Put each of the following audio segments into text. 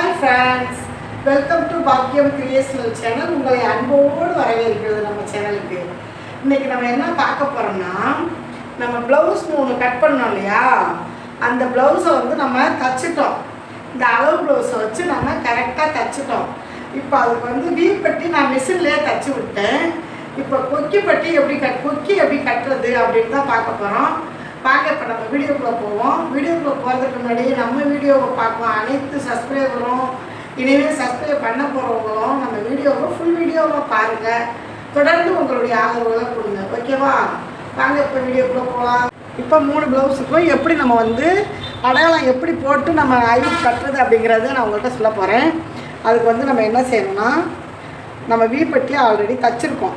Hi friends welcome to Bakkiyam creational channel உங்களை அன்போடு வரவேற்கிறது நம்ம சேனலுக்கு. இன்னைக்கு நம்ம என்ன பார்க்க போகிறோம்னா நம்ம ப்ளவுஸ் மூணு கட் பண்ணோம் இல்லையா? அந்த ப்ளவுஸை வந்து நம்ம தச்சுட்டோம். இந்த அளவு ப்ளவுஸை வச்சு நம்ம கரெக்டாக தச்சுட்டோம். இப்போ அதுக்கு வந்து வீ பட்டி நான் மிஷின்லேயே தச்சு விட்டேன். இப்போ கொக்கி பட்டி எப்படி கட் கொக்கி எப்படி கட்டுறது அப்படின்னு தான் பார்க்க போகிறோம் வாங்க இப்போ நம்ம வீடியோக்குள்ளே போவோம். வீடியோக்குள்ளே போகிறதுக்கு முன்னாடி நம்ம வீடியோவை பார்க்கலாம். அனைத்து சப்ஸ்கிரைபரும் இனிமேல் சப்ஸ்கிரைப் பண்ண போகிறவங்களும் நம்ம வீடியோவை ஃபுல் வீடியோவை பாருங்கள் தொடர்ந்து உங்களுடைய ஆதரவுகளை கொடுங்க. ஓகேவா வாங்க இப்போ வீடியோக்குள்ளே போகலாம் இப்போ மூணு ப்ளவுஸுக்கும் எப்படி நம்ம வந்து அடையாளம் எப்படி போட்டு நம்ம ஐ கட்டுறது அப்படிங்கிறத நான் உங்கள்கிட்ட சொல்ல போகிறேன் அதுக்கு வந்து நம்ம என்ன செய்யணும்னா நம்ம வீப்பட்டி ஆல்ரெடி தச்சுருக்கோம்.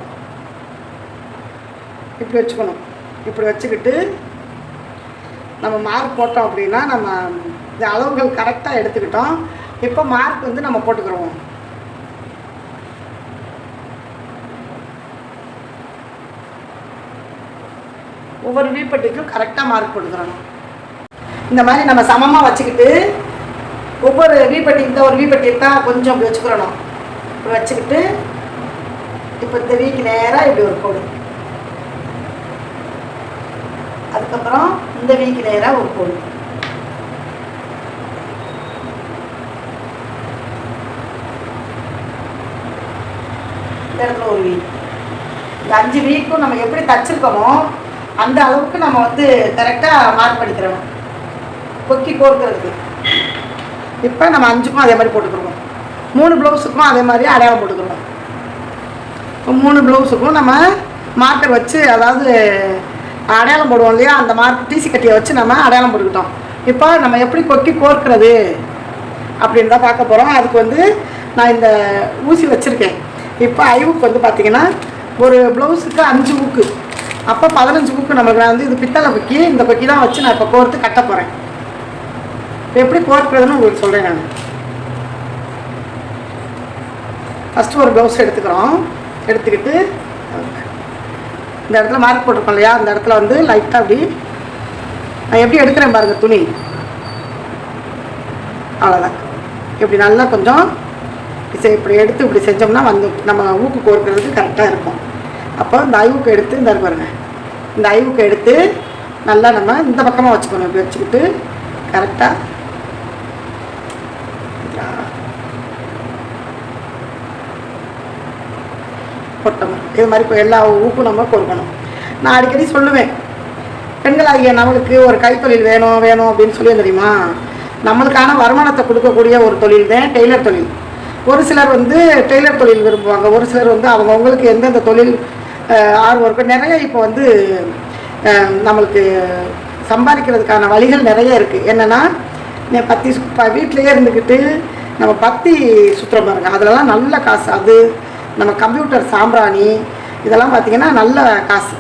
இப்படி வச்சுக்கணும். இப்படி வச்சுக்கிட்டு நம்ம மார்க் போட்டோம் அப்படின்னா நம்ம இந்த அளவுகள் கரெக்டாக எடுத்துக்கிட்டோம். இப்போ மார்க் வந்து நம்ம போட்டுக்கிறோம். ஒவ்வொரு வீப்பட்டிக்கும் கரெக்டாக மார்க் போட்டுக்கிறோம். இந்த மாதிரி நம்ம சமமாக வச்சுக்கிட்டு ஒவ்வொரு வீப்பட்டி இந்த ஒரு வீப்பட்டி தான் கொஞ்சம் அப்படி வச்சுக்கிறணும். இப்படி வச்சுக்கிட்டு இப்போ இந்த வீக்கு நேராக இப்படி ஒரு போடும் அதுக்கப்புறம் இந்த வீக்கு நேராக ஒரு கோடு இந்த இடத்துல ஒரு வீக் இந்த அஞ்சு வீக்கும் நம்ம எப்படி தச்சிருக்கோமோ அந்த அளவுக்கு நம்ம வந்து கரெக்டாக மார்க் பண்ணிக்கிறோம். கொக்கி கோர்க்கிறதுக்கு. இப்போ நம்ம அஞ்சுக்கும் அதே மாதிரி போட்டுக்கிறோம் மூணு ப்ளவுஸுக்கும் அதே மாதிரி அடையாளம் போட்டுக்கிறோம் இப்போ மூணு ப்ளவுஸுக்கும் நம்ம மார்க்கர் வச்சு அதாவது அடையாளம் போடுவோம் இல்லையா? அந்த மார்க் டிசி கட்டியை வச்சு நம்ம அடையாளம் போட்டுக்கிட்டோம். இப்போ நம்ம எப்படி கொக்கி கோர்க்கிறது அப்படின்னு தான் பார்க்க போகிறோம் அதுக்கு வந்து நான் இந்த ஊசி வச்சுருக்கேன். இப்போ ஐவுக்கு வந்து பார்த்திங்கன்னா ஒரு ப்ளவுஸுக்கு அஞ்சு ஊக்கு. அப்போ பதினஞ்சு ஊக்கு நம்மளுக்கு நான் வந்து இது பித்தளை கொக்கி இந்த கொக்கி தான் வச்சு நான் இப்போ கோர்த்து கட்ட போகிறேன் எப்படி கோர்க்கிறதுன்னு உங்களுக்கு சொல்கிறேன் நான். ஃபஸ்ட்டு ஒரு ப்ளவுஸ் எடுத்துக்கிறோம். எடுத்துக்கிட்டு இந்த இடத்துல மார்க் போட்டிருக்கோம் இல்லையா? அந்த இடத்துல வந்து லைட்டாக அப்படி. நான் எப்படி எடுக்கிறேன் பாருங்க துணி. அவ்வளோதான் இப்படி நல்லா கொஞ்சம் இப்படி இப்படி எடுத்து இப்படி செஞ்சோம்னா வந்து நம்ம ஊக்கு கோர்க்கறதுக்கு கரெக்டாக இருக்கும். அப்போ இந்த ஐவுக்கு எடுத்து இந்த பாருங்க. இந்த ஐவுக்கு எடுத்து நல்லா நம்ம இந்த பக்கமாக வச்சுக்கணும். இப்படி வச்சுக்கிட்டு கரெக்டாக கொட்டணும் இது மாதிரி இப்போ எல்லா ஊக்கும் நம்ம கொடுக்கணும். நான் அடிக்கடி சொல்லுவேன் பெண்களாகிய நம்மளுக்கு ஒரு கைத்தொழில் வேணும் வேணும் அப்படின்னு சொல்லி தெரியுமா? நம்மளுக்கான வருமானத்தை கொடுக்கக்கூடிய ஒரு தொழில் தான் டெய்லர் தொழில். ஒரு சிலர் வந்து டெய்லர் தொழில் விரும்புவாங்க. ஒரு சிலர் வந்து அவங்கவுங்களுக்கு எந்தெந்த தொழில் ஆர்வம் இருக்கோ நிறைய இப்போ வந்து நம்மளுக்கு சம்பாதிக்கிறதுக்கான வழிகள் நிறைய இருக்குது என்னென்னா பத்தி வீட்டிலையே இருந்துக்கிட்டு நம்ம பத்தி சுற்றுறோம் பாருங்க. அதுலலாம் நல்ல காசு. அது நம்ம கம்ப்யூட்டர் சாம்பிராணி இதெல்லாம் பார்த்திங்கன்னா நல்ல காசு.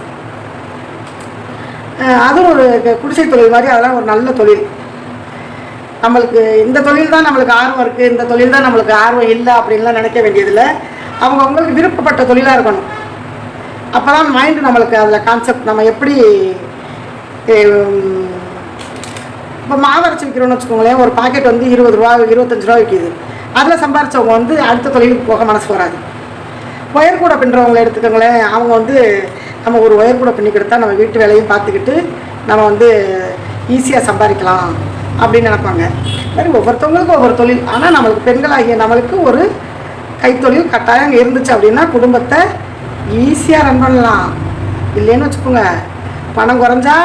அதுவும் ஒரு குடிசை தொழில் மாதிரி அதெல்லாம் ஒரு நல்ல தொழில். நம்மளுக்கு இந்த தொழில் தான் நம்மளுக்கு ஆர்வம் இருக்குது இந்த தொழில் தான் நம்மளுக்கு ஆர்வம் இல்லை அப்படின்லாம் நினைக்க வேண்டியதில்லை. அவங்க அவங்களுக்கு விருப்பப்பட்ட தொழிலாக இருக்கணும். அப்போ தான் மைண்டு நம்மளுக்கு அதில் கான்செப்ட் நம்ம எப்படி இப்போ மாவரைச்சி விற்கிறோம்னு வச்சுக்கோங்களேன் ஒரு பாக்கெட் வந்து இருபது ரூபா இருபத்தஞ்சு ரூபா விற்கிது அதில் சம்பாரிச்சவங்க வந்து அடுத்த தொழிலுக்கு போக மனசு வராது. ஒயர் கூட பின்னுறவங்களை எடுத்துக்கோங்களேன். அவங்க வந்து நம்ம ஒரு ஒயர் கூட பின்னி கொடுத்தா நம்ம வீட்டு வேலையும் பார்த்துக்கிட்டு நம்ம வந்து ஈஸியாக சம்பாதிக்கலாம் அப்படின்னு நினைப்பாங்க. மாதிரி ஒவ்வொருத்தவங்களுக்கும் ஒவ்வொரு தொழில். ஆனால் நம்மளுக்கு பெண்களாகிய நம்மளுக்கு ஒரு கைத்தொழில் கட்டாயம் இருந்துச்சு அப்படின்னா குடும்பத்தை ஈஸியாக ரன் பண்ணலாம். இல்லைன்னு வச்சுக்கோங்க. பணம் குறைஞ்சா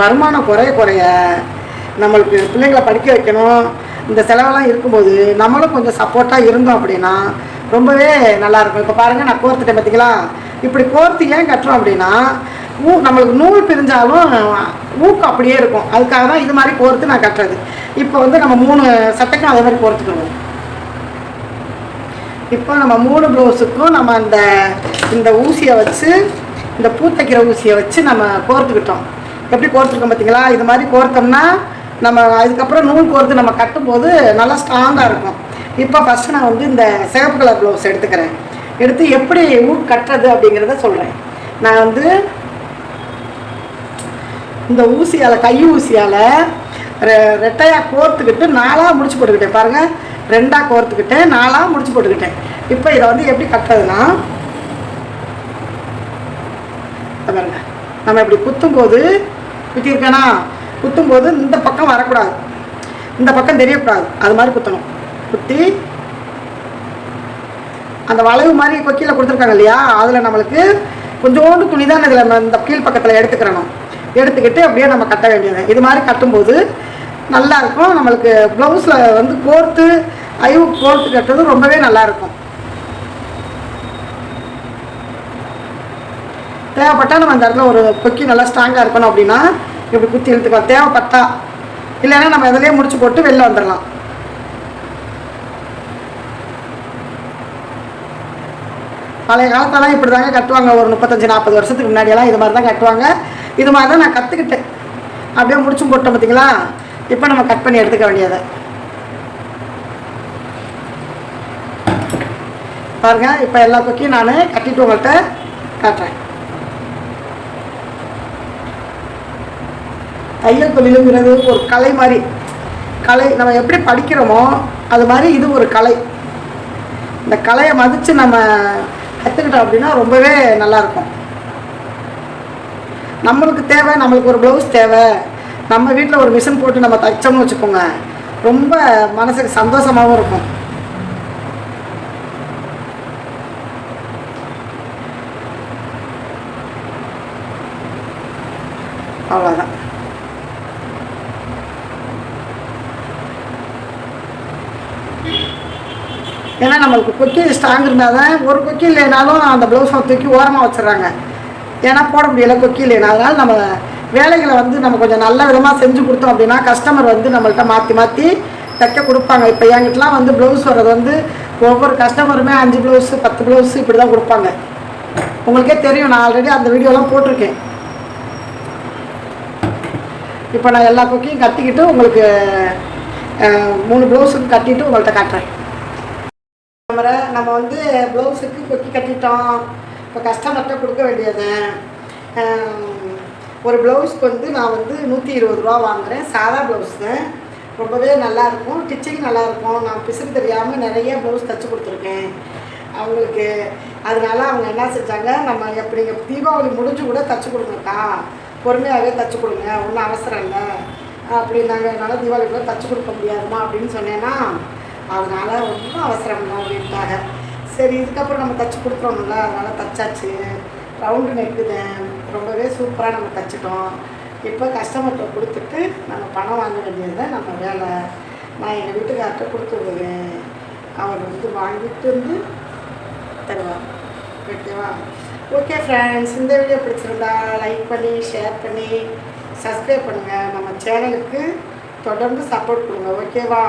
வருமானம் குறைய குறைய நம்மளுக்கு பிள்ளைங்களை படிக்க வைக்கணும். இந்த செலவெல்லாம் இருக்கும்போது நம்மளும் கொஞ்சம் சப்போர்ட்டாக இருந்தோம் அப்படின்னா ரொம்பவே நல்லாயிருக்கும். இப்போ பாருங்கள் நான் கோர்த்துட்டேன் பார்த்தீங்களா இப்படி கோர்த்து ஏன் கட்டுறோம் அப்படின்னா ஊ நம்மளுக்கு நூல் பிரிஞ்சாலும் ஊக்கம் அப்படியே இருக்கும். அதுக்காக தான் இது மாதிரி கோர்த்து நான் கட்டுறது. இப்போ வந்து நம்ம மூணு சட்டைக்கும் அதே மாதிரி கோர்த்துக்கணும். இப்போ நம்ம மூணு ப்ளவுஸுக்கும் நம்ம அந்த இந்த ஊசியை வச்சு இந்த பூத்தைக்கிற ஊசியை வச்சு நம்ம கோர்த்துக்கிட்டோம். எப்படி கோர்த்துருக்கோம் பார்த்தீங்களா இது மாதிரி கோர்த்தோம்னா நம்ம அதுக்கப்புறம் நூல் கோர்த்து நம்ம கட்டும்போது நல்லா ஸ்ட்ராங்காக இருக்கும். இப்போ ஃபஸ்ட்டு நான் வந்து இந்த சிகப்பு கலர் ப்ளவுஸ் எடுத்துக்கிறேன். எடுத்து எப்படி ஊர் கட்டுறது அப்படிங்கிறத சொல்கிறேன் நான் வந்து இந்த ஊசியால் கை ஊசியால் ரெ ரெட்டையாக கோர்த்துக்கிட்டு நாளாக முடிச்சு போட்டுக்கிட்டேன். பாருங்கள் ரெண்டாக கோர்த்துக்கிட்டேன் நாளாக முடிச்சு போட்டுக்கிட்டேன். இப்போ இதை வந்து எப்படி கட்டுறதுன்னா பாருங்க. நம்ம இப்படி குத்தும்போது குத்திருக்கேனா குத்தும்போது இந்த பக்கம் வரக்கூடாது. இந்த பக்கம் தெரியக்கூடாது. அது மாதிரி குத்தணும். குத்தி அந்த வளைவு மாதிரி கொக்கியில் கொடுத்துருக்காங்க இல்லையா? அதில் நம்மளுக்கு கொஞ்சோண்டு துணி தான் இதில் இந்த கீழ் பக்கத்தில் எடுத்துக்கிறணும். எடுத்துக்கிட்டு அப்படியே நம்ம கட்ட வேண்டியது. இது மாதிரி கட்டும்போது நல்லா இருக்கும். நம்மளுக்கு ப்ளவுஸில் வந்து கோர்த்து ஐவு கோர்த்து கட்டுறது ரொம்பவே நல்லா இருக்கும். தேவைப்பட்டா நம்ம அந்த இடத்துல ஒரு கொக்கி நல்லா ஸ்ட்ராங்காக இருக்கணும் அப்படின்னா இப்படி குத்தி இழுத்துக்கலாம். தேவைப்பட்டா. இல்லைன்னா நம்ம இதிலேயே முடிச்சு போட்டு வெளில வந்துடலாம். பழைய காலத்தெல்லாம் இப்படி தாங்க கட்டுவாங்க. ஒரு முப்பத்தஞ்சு நாற்பது வருஷத்துக்கு முன்னாடியெல்லாம் இது மாதிரி தான் கட்டுவாங்க. இது மாதிரி தான் நான் கற்றுக்கிட்டேன் அப்படியே முடிச்சும் போட்டோம் பார்த்தீங்களா இப்போ நம்ம கட் பண்ணி எடுத்துக்க வேண்டியதை. பாருங்க இப்போ எல்லா கொக்கியும் நான் கட்டிட்டு உங்கள்கிட்ட காட்டுறேன். தையல் தொழிலுங்கிறது ஒரு கலை மாதிரி. கலை நம்ம எப்படி படிக்கிறோமோ அது மாதிரி இது ஒரு கலை. இந்த கலையை மதித்து நம்ம கற்றுக்கிட்டோம் அப்படின்னா ரொம்பவே நல்லாயிருக்கும். நம்மளுக்கு தேவை நம்மளுக்கு ஒரு ப்ளவுஸ் தேவை. நம்ம வீட்டில் ஒரு மிஷின் போட்டு நம்ம தைச்சோம்னு வச்சுக்கோங்க ரொம்ப மனசுக்கு சந்தோஷமாகவும் இருக்கும். அவ்வளோதான் ஏன்னா நம்மளுக்கு கொக்கி ஸ்ட்ராங் இருந்தால் தான் ஒரு கொக்கி இல்லைனாலும் அந்த ப்ளவுஸை தூக்கி ஓரமாக வச்சிடுறாங்க. ஏன்னா போட முடியலை கொக்கி இல்லைனா. அதனால் நம்ம வேலைகளை வந்து நம்ம கொஞ்சம் நல்ல விதமாக செஞ்சு கொடுத்தோம் அப்படின்னா கஸ்டமர் வந்து நம்மள்கிட்ட மாற்றி மாற்றி தைக்க கொடுப்பாங்க. இப்போ என்கிட்டலாம் வந்து ப்ளவுஸ் வர்றது வந்து ஒவ்வொரு கஸ்டமருமே அஞ்சு ப்ளவுஸு பத்து ப்ளவுஸ் இப்படி தான் கொடுப்பாங்க. உங்களுக்கே தெரியும் நான் ஆல்ரெடி அந்த வீடியோலாம் போட்டிருக்கேன். இப்போ நான் எல்லா கொக்கியும் கட்டிக்கிட்டு உங்களுக்கு மூணு ப்ளவுஸுக்கு கட்டிட்டு உங்கள்கிட்ட காட்டுறேன். கேமரா நம்ம வந்து ப்ளவுஸுக்கு கொக்கி கட்டிட்டோம். இப்போ கஸ்டமர்கிட்ட கொடுக்க வேண்டியது. ஒரு ப்ளவுஸ்க்கு வந்து நான் வந்து நூற்றி இருபது ரூபா வாங்குகிறேன் சாதா ப்ளவுஸு ரொம்பவே நல்லாயிருக்கும் ஸ்டிச்சிங் நல்லாயிருக்கும் நான் பிசுக்கு தெரியாமல் நிறைய ப்ளவுஸ் தைச்சி கொடுத்துருக்கேன். அவங்களுக்கு அதனால அவங்க என்ன செஞ்சாங்க நம்ம எப்படி தீபாவளி முடிஞ்சு கூட தைச்சி கொடுங்கக்கா. பொறுமையாகவே தைச்சி கொடுங்க. ஒன்றும் அவசரம் இல்லை. அப்படின்னாங்க. என்னால் தீபாவளி கூட தைச்சி கொடுக்க முடியாதுமா அப்படின்னு சொன்னேன்னா அதனால் ஒன்றும் அவசரம் இல்லை அப்படின்ட்டாங்க. சரி இதுக்கப்புறம் நம்ம தச்சு கொடுக்குறோம்ல அதனால் தச்சாச்சு. ரவுண்டு நெக்கு ரொம்பவே சூப்பராக நம்ம தச்சிட்டோம். இப்போ கஸ்டமர்கிட்ட கொடுத்துட்டு நம்ம பணம் வாங்க வேண்டியது தான் நம்ம வேலை நான் எங்கள் வீட்டுக்கார்ட்ட கொடுத்து விடுவேன் அவர் வந்து வாங்கிட்டு வந்து தருவார். ஓகேவா? ஓகே ஃப்ரெண்ட்ஸ் இந்த வீடியோ பிடிச்சிருந்தா லைக் பண்ணி ஷேர் பண்ணி சப்ஸ்கிரைப் பண்ணுங்கள் நம்ம சேனலுக்கு தொடர்ந்து சப்போர்ட் கொடுங்க. ஓகேவா?